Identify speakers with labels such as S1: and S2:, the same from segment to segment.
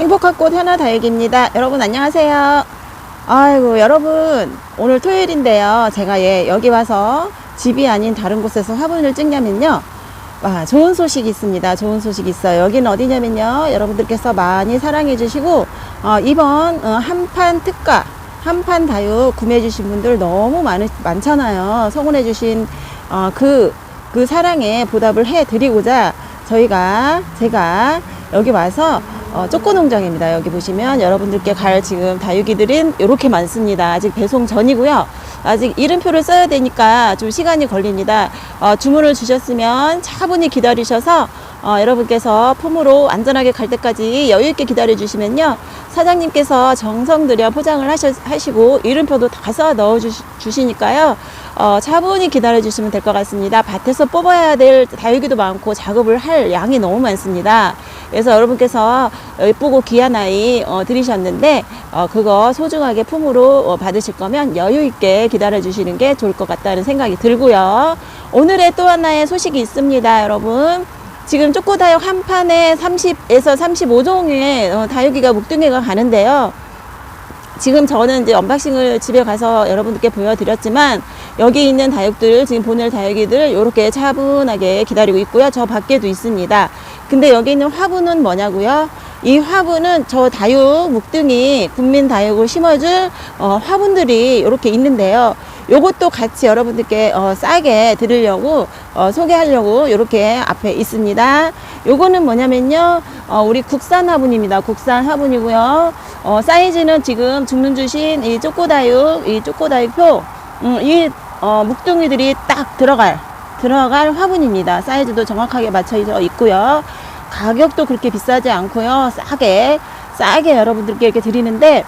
S1: 행복한 꽃 하나 다육입니다. 여러분 안녕하세요. 아이고 여러분 오늘 토요일인데요. 제가 예 여기 와서 집이 아닌 다른 곳에서 화분을 찍냐면요. 와 좋은 소식이 있습니다. 좋은 소식이 있어요. 여기는 어디냐면요. 여러분들께서 많이 사랑해 주시고 어, 이번 어, 한판 특가 한판 다육 구매해 주신 분들 너무 많, 많잖아요. 성원해 주신 어, 그, 그 사랑에 보답을 해 드리고자 저희가 제가 여기 와서 어, 쪼꼬 농장입니다. 여기 보시면 여러분들께 갈 지금 다육이들은 이렇게 많습니다. 아직 배송 전이고요. 아직 이름표를 써야 되니까 좀 시간이 걸립니다. 어, 주문을 주셨으면 차분히 기다리셔서 어, 여러분께서 품으로 안전하게 갈 때까지 여유 있게 기다려 주시면요. 사장님께서 정성 들여 포장을 하셔, 하시고 이름표도 다 써 넣어 주시, 니까요 어, 차분히 기다려 주시면 될 것 같습니다. 밭에서 뽑아야 될 다육이도 많고 작업을 할 양이 너무 많습니다. 그래서 여러분께서 예쁘고 귀한 아이 어, 들이셨는데 어, 그거 소중하게 품으로 어, 받으실 거면 여유 있게 기다려 주시는 게 좋을 것 같다는 생각이 들고요. 오늘의 또 하나의 소식이 있습니다, 여러분. 지금 쪼꼬 다육 한 판에 30에서 35종의 어, 다육이가 묵둥이가 가는데요. 지금 저는 이제 언박싱을 집에 가서 여러분들께 보여드렸지만 여기 있는 다육들 지금 보낼 다육이들 이렇게 차분하게 기다리고 있고요. 저 밖에도 있습니다. 근데 여기 있는 화분은 뭐냐고요? 이 화분은 저 다육 묵둥이 국민 다육을 심어줄 어, 화분들이 이렇게 있는데요. 요것도 같이 여러분들께 어, 싸게 드리려고 어, 소개하려고 이렇게 앞에 있습니다. 요거는 뭐냐면요. 어, 우리 국산 화분입니다. 국산 화분이고요. 어, 사이즈는 지금 주문 주신 이 쪼꼬다육, 이 쪼꼬다육표, 음, 이 어, 묵둥이들이 딱 들어갈 들어갈 화분입니다. 사이즈도 정확하게 맞춰져 있고요. 가격도 그렇게 비싸지 않고요. 싸게 싸게 여러분들께 이렇게 드리는데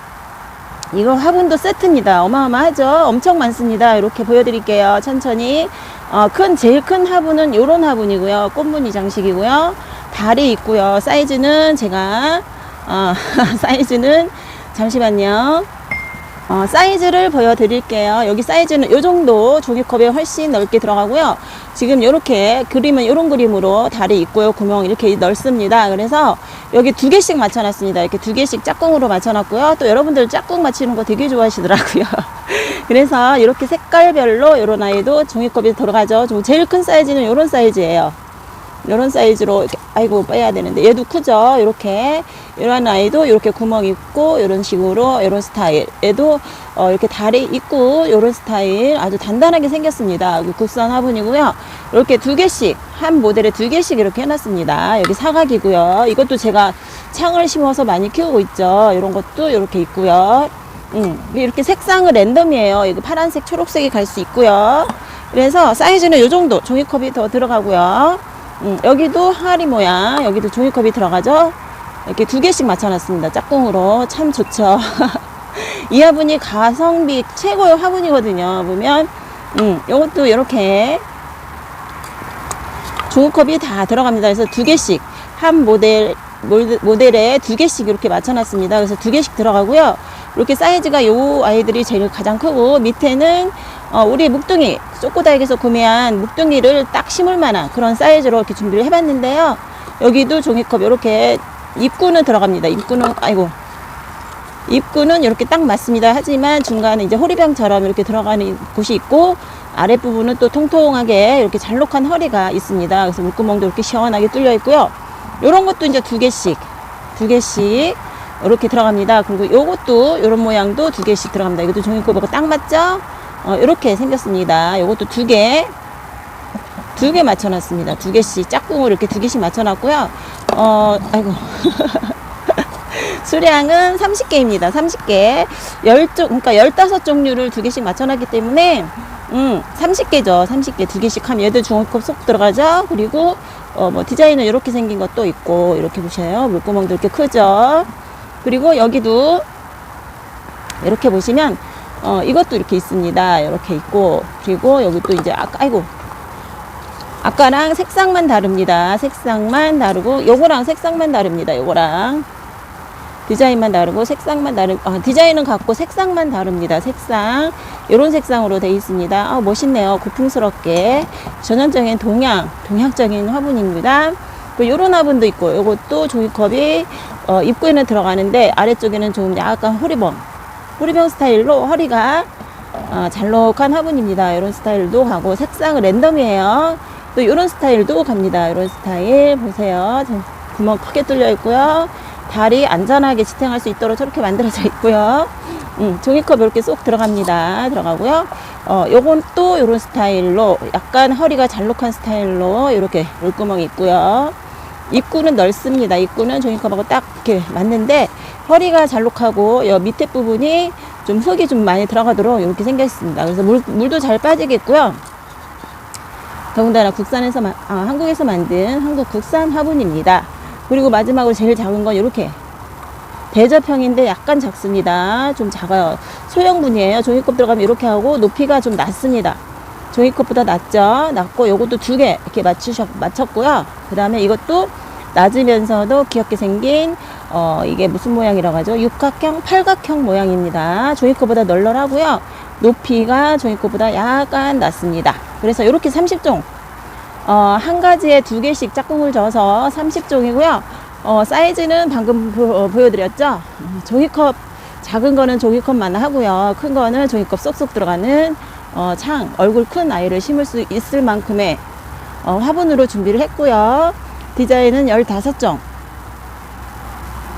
S1: 이거 화분도 세트입니다. 어마어마하죠? 엄청 많습니다. 이렇게 보여드릴게요. 천천히. 어, 큰, 제일 큰 화분은 요런 화분이고요. 꽃무늬 장식이고요. 달이 있고요. 사이즈는 제가, 어, 사이즈는, 잠시만요. 어, 사이즈를 보여드릴게요. 여기 사이즈는 요 정도 종이컵에 훨씬 넓게 들어가고요. 지금 이렇게 그림은 이런 그림으로 달이 있고요. 구멍 이렇게 넓습니다. 그래서 여기 두 개씩 맞춰놨습니다. 이렇게 두 개씩 짝꿍으로 맞춰놨고요. 또 여러분들 짝꿍 맞히는 거 되게 좋아하시더라고요. 그래서 이렇게 색깔별로 이런 아이도 종이컵에 들어가죠. 좀 제일 큰 사이즈는 이런 사이즈예요. 이런 사이즈로 이렇게 아이고 빼야 되는데. 얘도 크죠? 이렇게. 이런 아이도 이렇게 구멍 있고 이런 식으로 이런 스타일. 얘도 어, 이렇게 다리 있고 이런 스타일 아주 단단하게 생겼습니다. 그 국산 화분이고요. 이렇게 두 개씩 한 모델에 두 개씩 이렇게 해놨습니다. 여기 사각이고요. 이것도 제가 창을 심어서 많이 키우고 있죠. 이런 것도 이렇게 있고요. 음, 이렇게 색상은 랜덤이에요. 이거 파란색 초록색이 갈 수 있고요. 그래서 사이즈는 이 정도 종이컵이 더 들어가고요 음, 여기도 항아리 모양, 여기도 종이컵이 들어가죠? 이렇게 두 개씩 맞춰놨습니다. 짝꿍으로. 참 좋죠. 이 화분이 가성비 최고의 화분이거든요. 보면, 음, 요것도 이렇게 종이컵이 다 들어갑니다. 그래서 두 개씩, 한 모델, 몰- 모델에 두 개씩 이렇게 맞춰놨습니다. 그래서 두 개씩 들어가고요. 이렇게 사이즈가 요 아이들이 제일 가장 크고, 밑에는 어, 우리 묵둥이, 쪼꼬다육에서 구매한 묵둥이를 딱 심을 만한 그런 사이즈로 이렇게 준비를 해봤는데요. 여기도 종이컵 이렇게 입구는 들어갑니다. 입구는, 아이고. 입구는 이렇게 딱 맞습니다. 하지만 중간에 이제 호리병처럼 이렇게 들어가는 곳이 있고, 아랫부분은 또 통통하게 이렇게 잘록한 허리가 있습니다. 그래서 물구멍도 이렇게 시원하게 뚫려 있고요. 요런 것도 이제 두 개씩, 두 개씩 이렇게 들어갑니다. 그리고 요것도 요런 모양도 두 개씩 들어갑니다. 이것도 종이컵하고 딱 맞죠? 어, 이렇게 생겼습니다. 요것도 두 개, 두 개 맞춰놨습니다. 두 개씩, 짝꿍을 이렇게 두 개씩 맞춰놨고요. 어, 아이고. 수량은 30개입니다. 30개. 10종, 그러니까 15종류를 두 개씩 맞춰놨기 때문에, 음, 30개죠. 30개. 두 개씩 하면 얘들 중원컵 쏙 들어가죠. 그리고, 어, 뭐, 디자인은 이렇게 생긴 것도 있고, 이렇게 보셔요. 물구멍도 이렇게 크죠. 그리고 여기도, 이렇게 보시면, 어, 이것도 이렇게 있습니다. 이렇게 있고, 그리고 여기 또 이제, 아까, 아이고. 아까랑 색상만 다릅니다. 색상만 다르고, 요거랑 색상만 다릅니다. 요거랑. 디자인만 다르고, 색상만 다르고, 아, 디자인은 같고, 색상만 다릅니다. 색상. 요런 색상으로 되어 있습니다. 아, 멋있네요. 고풍스럽게. 전형적인 동양, 동양적인 화분입니다. 그 요런 화분도 있고 요것도 종이컵이 어, 입구에는 들어가는데 아래쪽에는 좀 약간 호리병 호리병 스타일로 허리가 어, 잘록한 화분입니다. 이런 스타일도 가고 색상은 랜덤이에요. 또 이런 스타일도 갑니다. 이런 스타일 보세요. 자, 구멍 크게 뚫려 있고요. 다리 안전하게 지탱할 수 있도록 저렇게 만들어져 있고요. 음, 종이컵 이렇게 쏙 들어갑니다. 들어가고요. 어, 요건 또 이런 스타일로 약간 허리가 잘록한 스타일로 이렇게 물구멍이 있고요. 입구는 넓습니다. 입구는 종이컵하고 딱 이렇게 맞는데 허리가 잘록하고 여 밑에 부분이 좀 흙이 좀 많이 들어가도록 이렇게 생겨 있습니다. 그래서 물, 물도 잘 빠지겠고요. 더군다나 국산에서 마- 아, 한국에서 만든 한국 국산 화분입니다. 그리고 마지막으로 제일 작은 건 이렇게 대저평인데 약간 작습니다. 좀 작아요. 소형분이에요. 종이컵 들어가면 이렇게 하고 높이가 좀 낮습니다. 종이컵보다 낮죠. 낮고 요것도 두 개 이렇게 맞추셨 맞췄고요. 그 다음에 이것도 낮으면서도 귀엽게 생긴 어 이게 무슨 모양이라고 하죠? 육각형, 팔각형 모양입니다. 종이컵보다 널널하고요. 높이가 종이컵보다 약간 낮습니다. 그래서 이렇게 30종 어, 한 가지에 두 개씩 짝꿍을 져서 30종이고요. 어, 사이즈는 방금 보, 여드렸죠 종이컵, 작은 거는 종이컵만 하고요. 큰 거는 종이컵 쏙쏙 들어가는 어, 창, 얼굴 큰 아이를 심을 수 있을 만큼의 어, 화분으로 준비를 했고요. 디자인은 15종.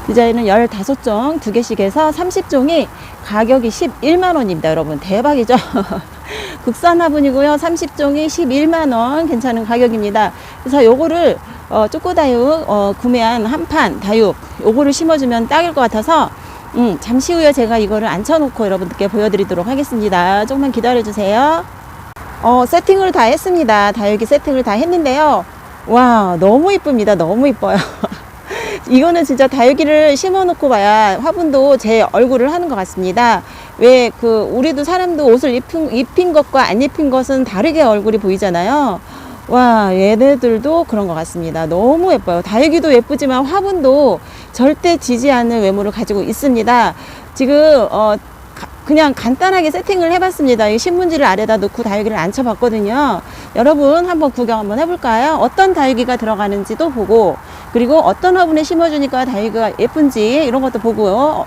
S1: 디자인은 15종, 두 개씩 해서 30종이 가격이 11만원입니다, 여러분. 대박이죠? 국산 화분이고요. 30종이 11만원 괜찮은 가격입니다. 그래서 요거를 어, 쪼꼬다육 어, 구매한 한 판 다육 요거를 심어주면 딱일 것 같아서 음, 잠시 후에 제가 이거를 앉혀놓고 여러분들께 보여드리도록 하겠습니다. 조금만 기다려주세요. 어, 세팅을 다 했습니다. 다육이 세팅을 다 했는데요. 와, 너무 이쁩니다. 너무 이뻐요. 이거는 진짜 다육이를 심어놓고 봐야 화분도 제 얼굴을 하는 것 같습니다. 왜 그 우리도 사람도 옷을 입힌, 입힌 것과 안 입힌 것은 다르게 얼굴이 보이잖아요. 와 얘네들도 그런 것 같습니다. 너무 예뻐요. 다육이도 예쁘지만 화분도 절대 지지 않는 외모를 가지고 있습니다. 지금 어 가- 그냥 간단하게 세팅을 해봤습니다. 이 신문지를 아래다 놓고 다육이를 앉혀봤거든요. 여러분 한번 구경 한번 해볼까요? 어떤 다육이가 들어가는지도 보고 그리고 어떤 화분에 심어주니까 다육이가 예쁜지 이런 것도 보고요.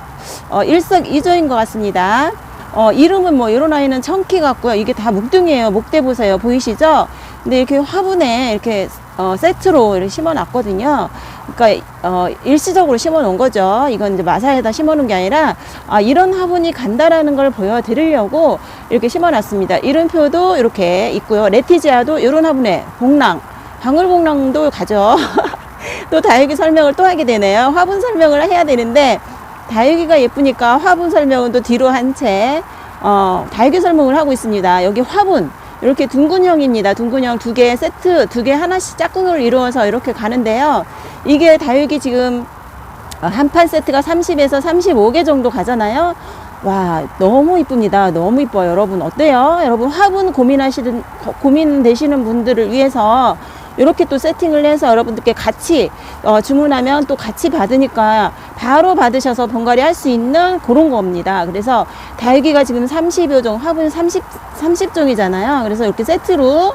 S1: 어, 일석이조인 것 같습니다. 어, 이름은 뭐 이런 아이는 청키 같고요. 이게 다 목둥이에요. 목대 보세요. 보이시죠? 근데 이렇게 화분에 이렇게 어, 세트로 이렇게 심어 놨거든요. 그러니까 어, 일시적으로 심어 놓은 거죠. 이건 이제 마사에다 심어 놓은 게 아니라 아, 이런 화분이 간다라는 걸 보여 드리려고 이렇게 심어 놨습니다. 이름표도 이렇게 있고요. 레티지아도 이런 화분에 복랑, 방울복랑도 가죠. 또 다육이 설명을 또 하게 되네요. 화분 설명을 해야 되는데 다육이가 예쁘니까 화분 설명은 또 뒤로 한 채 어, 다육이 설명을 하고 있습니다. 여기 화분 이렇게 둥근형입니다. 둥근형 두 개 세트 두 개 하나씩 짝꿍을 이루어서 이렇게 가는데요. 이게 다육이 지금 어, 한판 세트가 30에서 35개 정도 가잖아요. 와, 너무 이쁩니다. 너무 이뻐요. 여러분, 어때요? 여러분, 화분 고민하시는, 고- 고민되시는 분들을 위해서 이렇게 또 세팅을 해서 여러분들께 같이 어, 주문하면 또 같이 받으니까 바로 받으셔서 번갈이 할 수 있는 그런 겁니다. 그래서 다육이가 지금 30여 종, 화분 30, 30종이잖아요. 그래서 이렇게 세트로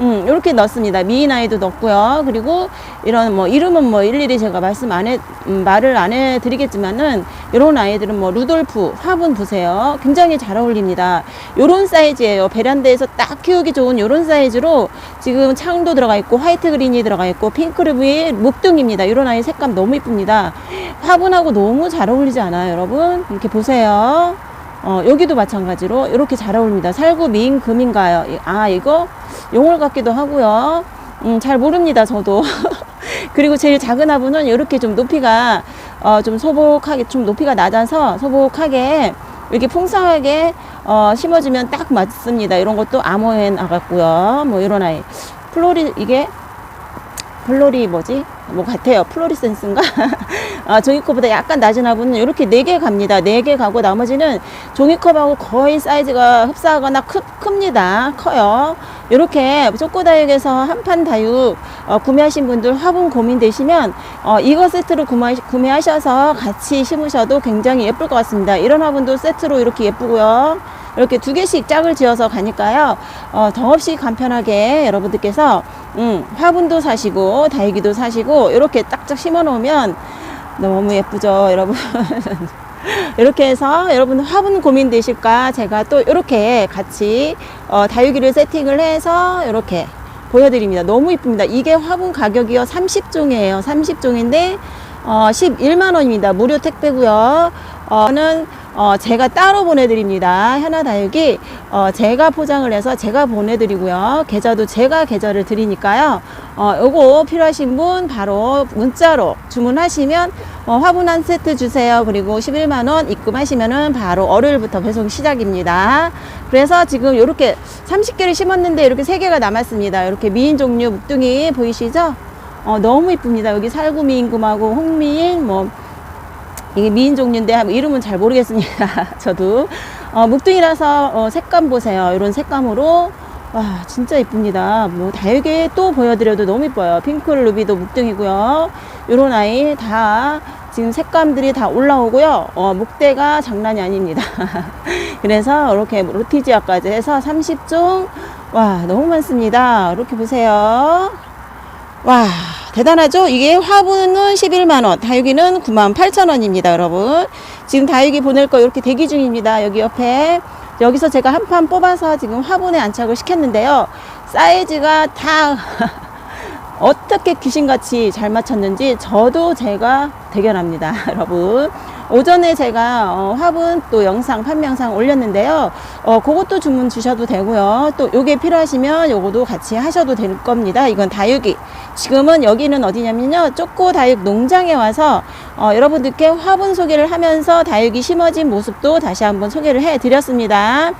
S1: 음, 이렇게 넣습니다. 미인 아이도 넣고요. 그리고 이런 뭐 이름은 뭐 일일이 제가 말씀 안 해, 음, 말을 안 해드리겠지만은 이런 아이들은 뭐 루돌프 화분 보세요. 굉장히 잘 어울립니다. 요런 사이즈예요. 베란다에서 딱 키우기 좋은 요런 사이즈로 지금 창도 들어가 있고 화이트 그린이 들어가 있고 핑크르브의 목둥입니다. 이런 아이 색감 너무 이쁩니다. 화분하고 너무 잘 어울리지 않아요, 여러분? 이렇게 보세요. 어, 여기도 마찬가지로 이렇게 잘 어울립니다. 살구 미인 금인가요? 이- 아, 이거 용월 같기도 하고요. 음, 잘 모릅니다, 저도. 그리고 제일 작은 화분은 이렇게 좀 높이가 어, 좀 소복하게 좀 높이가 낮아서 소복하게 이렇게 풍성하게 어, 심어주면 딱 맞습니다. 이런 것도 아모엔 나갔고요. 뭐 이런 아이. 플로리 이게 플로리 뭐지? 뭐 같아요. 플로리센스인가? 아, 종이컵보다 약간 낮은 화분은 이렇게 네 개 갑니다. 네 개 가고 나머지는 종이컵하고 거의 사이즈가 흡사하거나 크, 큽니다. 커요. 이렇게 초코다육에서 한판 다육 어, 구매하신 분들 화분 고민되시면 어, 이거 세트로 구매, 구매하셔서 같이 심으셔도 굉장히 예쁠 것 같습니다. 이런 화분도 세트로 이렇게 예쁘고요. 이렇게 두 개씩 짝을 지어서 가니까요. 어, 더없이 간편하게 여러분들께서 음, 화분도 사시고 다육이도 사시고 이렇게 딱딱 심어 놓으면 너무 예쁘죠, 여러분. 이렇게 해서 여러분 화분 고민되실까 제가 또 이렇게 같이 어, 다육이를 세팅을 해서 이렇게 보여드립니다. 너무 이쁩니다. 이게 화분 가격이요 30종이에요. 30종인데 어, 11만 원입니다. 무료 택배고요. 어, 는 어, 제가 따로 보내드립니다. 현아 다육이 어, 제가 포장을 해서 제가 보내드리고요. 계좌도 제가 계좌를 드리니까요. 어, 요거 필요하신 분 바로 문자로 주문하시면 어, 화분 한 세트 주세요. 그리고 11만 원 입금하시면은 바로 월요일부터 배송 시작입니다. 그래서 지금 이렇게 30개를 심었는데 이렇게 3개가 남았습니다. 이렇게 미인 종류 묵둥이 보이시죠? 어, 너무 이쁩니다. 여기 살구 미인금하고 홍미인 뭐 이게 미인 종류인데 뭐 이름은 잘 모르겠습니다. 저도 어, 묵둥이라서 어, 색감 보세요. 이런 색감으로 와 진짜 이쁩니다. 뭐 다육이 또 보여드려도 너무 이뻐요. 핑크 루비도 묵둥이고요. 이런 아이 다 지금 색감들이 다 올라오고요. 어, 목대가 장난이 아닙니다. 그래서 이렇게 로티지아까지 해서 30종 와 너무 많습니다. 이렇게 보세요. 와 대단하죠? 이게 화분은 11만원, 다육이는 9만 8천원입니다, 여러분. 지금 다육이 보낼 거 이렇게 대기 중입니다. 여기 옆에. 여기서 제가 한 판 뽑아서 지금 화분에 안착을 시켰는데요. 사이즈가 다 어떻게 귀신같이 잘 맞췄는지 저도 제가 대견합니다, 여러분. 오전에 제가 어, 화분 또 영상 판매 영상 올렸는데요. 어, 그것도 주문 주셔도 되고요. 또 요게 필요하시면 요거도 같이 하셔도 될 겁니다. 이건 다육이. 지금은 여기는 어디냐면요. 쪼꼬 다육 농장에 와서 어, 여러분들께 화분 소개를 하면서 다육이 심어진 모습도 다시 한번 소개를 해 드렸습니다.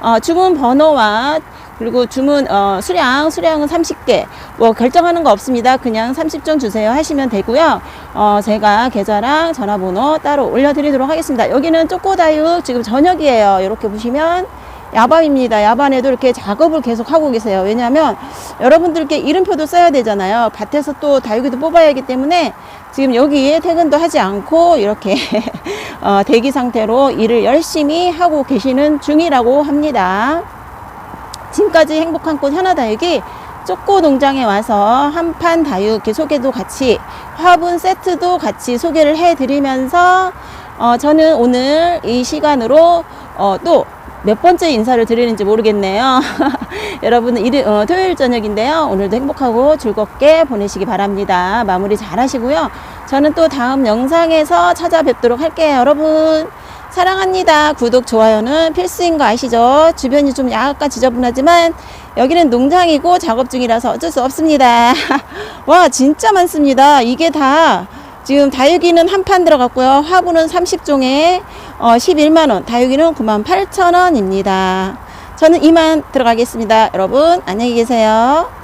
S1: 어, 주문 번호와 그리고 주문 어, 수량 수량은 30개. 뭐 결정하는 거 없습니다. 그냥 30종 주세요 하시면 되고요. 어, 제가 계좌랑 전화번호 따로 올려드리도록 하겠습니다. 여기는 쪼꼬다육 지금 저녁이에요. 이렇게 보시면 야밤입니다. 야반에도 이렇게 작업을 계속 하고 계세요. 왜냐하면 여러분들께 이름표도 써야 되잖아요. 밭에서 또 다육이도 뽑아야 하기 때문에 지금 여기에 퇴근도 하지 않고 이렇게 어, 대기 상태로 일을 열심히 하고 계시는 중이라고 합니다. 지금까지 행복한 꽃 현아다육이 쪼꼬 농장에 와서 한판 다육 이렇게 소개도 같이 화분 세트도 같이 소개를 해드리면서 어, 저는 오늘 이 시간으로 어, 또 몇 번째 인사를 드리는지 모르겠네요. 여러분은 일, 어, 토요일 저녁인데요. 오늘도 행복하고 즐겁게 보내시기 바랍니다. 마무리 잘 하시고요. 저는 또 다음 영상에서 찾아뵙도록 할게요. 여러분. 사랑합니다. 구독, 좋아요는 필수인 거 아시죠? 주변이 좀 약간 지저분하지만 여기는 농장이고 작업 중이라서 어쩔 수 없습니다. 와, 진짜 많습니다. 이게 다 지금 다육이는 한 판 들어갔고요. 화분은 30종에 어, 11만원, 다육이는 9만 8천원입니다. 저는 이만 들어가겠습니다. 여러분, 안녕히 계세요.